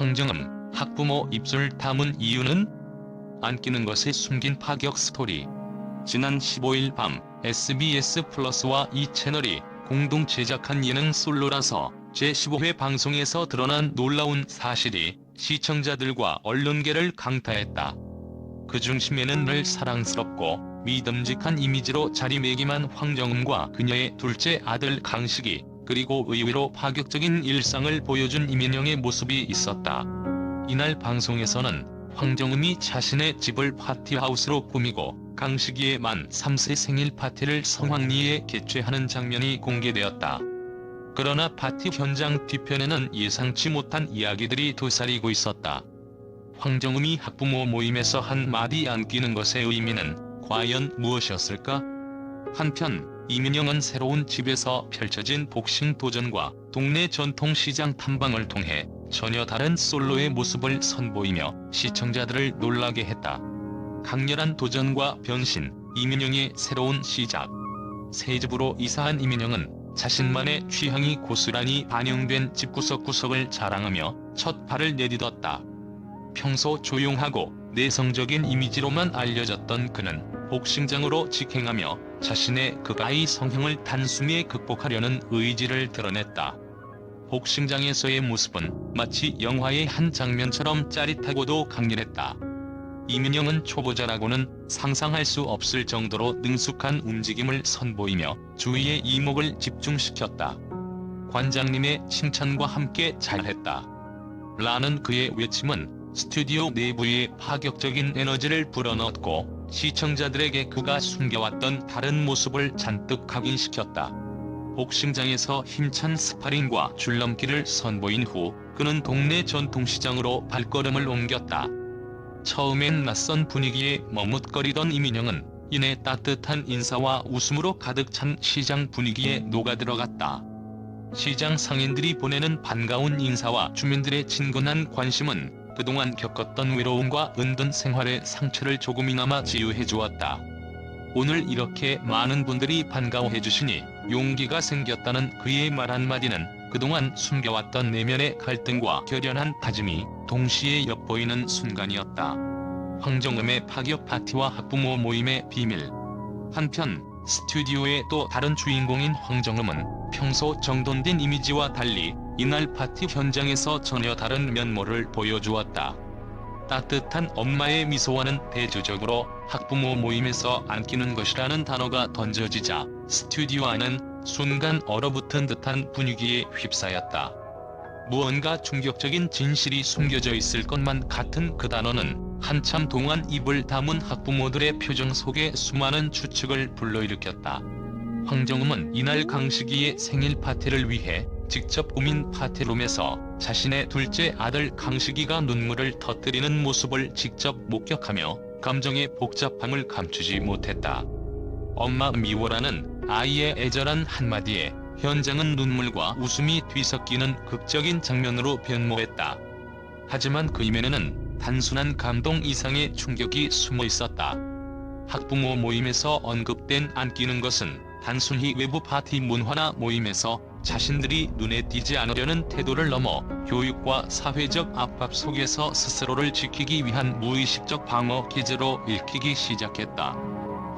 황정음, 학부모 입술 담은 이유는? 안 끼는 것에 숨긴 파격 스토리. 지난 15일 밤 SBS 플러스와 이 채널이 공동 제작한 예능 솔로라서 제15회 방송에서 드러난 놀라운 사실이 시청자들과 언론계를 강타했다. 그 중심에는 늘 사랑스럽고 믿음직한 이미지로 자리매김한 황정음과 그녀의 둘째 아들 강식이 그리고 의외로 파격적인 일상을 보여준 이민영의 모습이 있었다. 이날 방송에서는 황정음이 자신의 집을 파티하우스로 꾸미고 강식이의 만 3세 생일 파티를 성황리에 개최하는 장면이 공개되었다. 그러나 파티 현장 뒤편에는 예상치 못한 이야기들이 도사리고 있었다. 황정음이 학부모 모임에서 한 마디 안 끼는 것의 의미는 과연 무엇이었을까? 한편 이민영은 새로운 집에서 펼쳐진 복싱 도전과 동네 전통시장 탐방을 통해 전혀 다른 솔로의 모습을 선보이며 시청자들을 놀라게 했다. 강렬한 도전과 변신, 이민영의 새로운 시작. 새 집으로 이사한 이민영은 자신만의 취향이 고스란히 반영된 집 구석구석을 자랑하며 첫 발을 내딛었다. 평소 조용하고 내성적인 이미지로만 알려졌던 그는 복싱장으로 직행하며 자신의 극아이 성형을 단숨에 극복하려는 의지를 드러냈다. 복싱장에서의 모습은 마치 영화의 한 장면처럼 짜릿하고도 강렬했다. 이민영은 초보자라고는 상상할 수 없을 정도로 능숙한 움직임을 선보이며 주위의 이목을 집중시켰다. 관장님의 칭찬과 함께 잘했다. 라는 그의 외침은 스튜디오 내부에 파격적인 에너지를 불어넣었고 시청자들에게 그가 숨겨왔던 다른 모습을 잔뜩 각인시켰다. 복싱장에서 힘찬 스파링과 줄넘기를 선보인 후 그는 동네 전통시장으로 발걸음을 옮겼다. 처음엔 낯선 분위기에 머뭇거리던 이민영은 이내 따뜻한 인사와 웃음으로 가득 찬 시장 분위기에 녹아들어갔다. 시장 상인들이 보내는 반가운 인사와 주민들의 친근한 관심은 그동안 겪었던 외로움과 은둔 생활의 상처를 조금이나마 치유해 주었다. 오늘 이렇게 많은 분들이 반가워해 주시니 용기가 생겼다는 그의 말 한마디는 그동안 숨겨왔던 내면의 갈등과 결연한 다짐이 동시에 엿보이는 순간이었다. 황정음의 파격 파티와 학부모 모임의 비밀. 한편 스튜디오의 또 다른 주인공인 황정음은 평소 정돈된 이미지와 달리 이날 파티 현장에서 전혀 다른 면모를 보여주었다. 따뜻한 엄마의 미소와는 대조적으로 학부모 모임에서 안 끼는 것이라는 단어가 던져지자 스튜디오 안은 순간 얼어붙은 듯한 분위기에 휩싸였다. 무언가 충격적인 진실이 숨겨져 있을 것만 같은 그 단어는 한참 동안 입을 다문 학부모들의 표정 속에 수많은 추측을 불러일으켰다. 황정음은 이날 강식이의 생일 파티를 위해 직접 꾸민 파티룸에서 자신의 둘째 아들 강식이가 눈물을 터뜨리는 모습을 직접 목격하며 감정의 복잡함을 감추지 못했다. 엄마 미워라는 아이의 애절한 한마디에 현장은 눈물과 웃음이 뒤섞이는 극적인 장면으로 변모했다. 하지만 그 이면에는 단순한 감동 이상의 충격이 숨어 있었다. 학부모 모임에서 언급된 안 끼는 것은 단순히 외부 파티 문화나 모임에서 자신들이 눈에 띄지 않으려는 태도를 넘어 교육과 사회적 압박 속에서 스스로를 지키기 위한 무의식적 방어 기제로 읽히기 시작했다.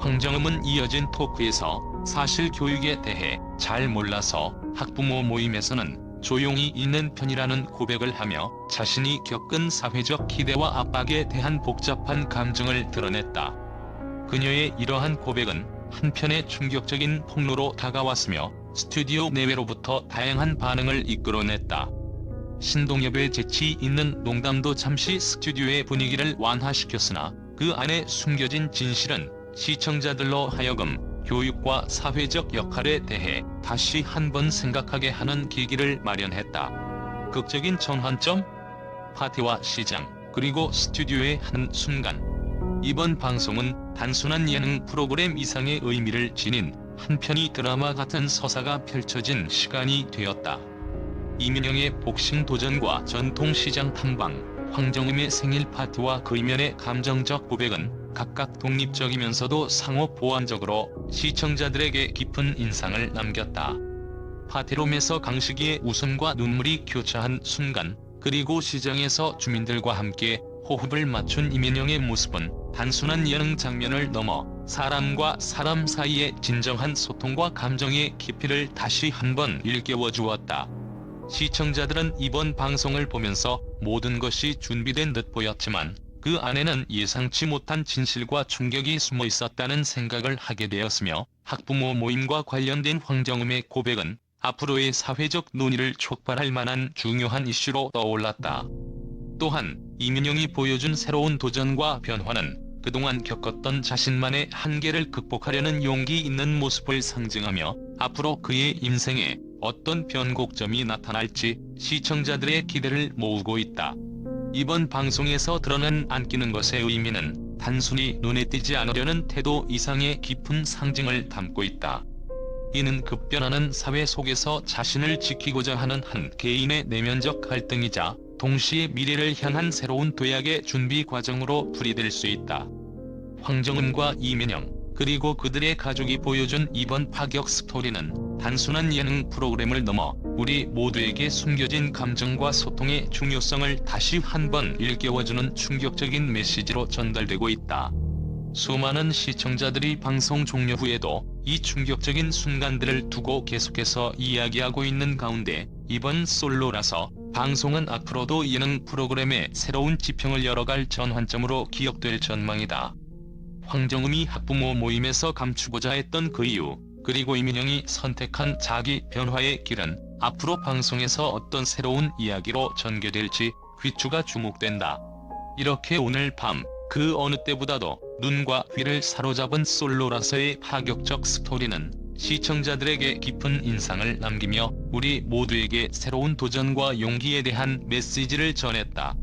황정음은 이어진 토크에서 사실 교육에 대해 잘 몰라서 학부모 모임에서는 조용히 있는 편이라는 고백을 하며 자신이 겪은 사회적 기대와 압박에 대한 복잡한 감정을 드러냈다. 그녀의 이러한 고백은 한편의 충격적인 폭로로 다가왔으며 스튜디오 내외로부터 다양한 반응을 이끌어냈다. 신동엽의 재치 있는 농담도 잠시 스튜디오의 분위기를 완화시켰으나 그 안에 숨겨진 진실은 시청자들로 하여금 교육과 사회적 역할에 대해 다시 한번 생각하게 하는 계기를 마련했다. 극적인 전환점? 파티와 시장, 그리고 스튜디오의 한 순간. 이번 방송은 단순한 예능 프로그램 이상의 의미를 지닌 한편의 드라마 같은 서사가 펼쳐진 시간이 되었다. 이민영의 복싱 도전과 전통시장 탐방, 황정음의 생일 파티와 그 이면의 감정적 고백은 각각 독립적이면서도 상호 보완적으로 시청자들에게 깊은 인상을 남겼다. 파티룸에서 강식이의 웃음과 눈물이 교차한 순간 그리고 시장에서 주민들과 함께 호흡을 맞춘 이민영의 모습은 단순한 예능 장면을 넘어 사람과 사람 사이의 진정한 소통과 감정의 깊이를 다시 한번 일깨워 주었다. 시청자들은 이번 방송을 보면서 모든 것이 준비된 듯 보였지만 그 안에는 예상치 못한 진실과 충격이 숨어 있었다는 생각을 하게 되었으며 학부모 모임과 관련된 황정음의 고백은 앞으로의 사회적 논의를 촉발할 만한 중요한 이슈로 떠올랐다. 또한 이민영이 보여준 새로운 도전과 변화는 그동안 겪었던 자신만의 한계를 극복하려는 용기 있는 모습을 상징하며 앞으로 그의 인생에 어떤 변곡점이 나타날지 시청자들의 기대를 모으고 있다. 이번 방송에서 드러난 안기는 것의 의미는 단순히 눈에 띄지 않으려는 태도 이상의 깊은 상징을 담고 있다. 이는 급변하는 사회 속에서 자신을 지키고자 하는 한 개인의 내면적 갈등이자 동시에 미래를 향한 새로운 도약의 준비 과정으로 풀이될 수 있다. 황정음과 이민영, 그리고 그들의 가족이 보여준 이번 파격 스토리는 단순한 예능 프로그램을 넘어 우리 모두에게 숨겨진 감정과 소통의 중요성을 다시 한번 일깨워주는 충격적인 메시지로 전달되고 있다. 수많은 시청자들이 방송 종료 후에도 이 충격적인 순간들을 두고 계속해서 이야기하고 있는 가운데 이번 솔로라서 방송은 앞으로도 예능 프로그램의 새로운 지평을 열어갈 전환점으로 기억될 전망이다. 황정음이 학부모 모임에서 감추고자 했던 그 이유, 그리고 이민영이 선택한 자기 변화의 길은 앞으로 방송에서 어떤 새로운 이야기로 전개될지 귀추가 주목된다. 이렇게 오늘 밤, 그 어느 때보다도 눈과 귀를 사로잡은 솔로라서의 파격적 스토리는 시청자들에게 깊은 인상을 남기며 우리 모두에게 새로운 도전과 용기에 대한 메시지를 전했다.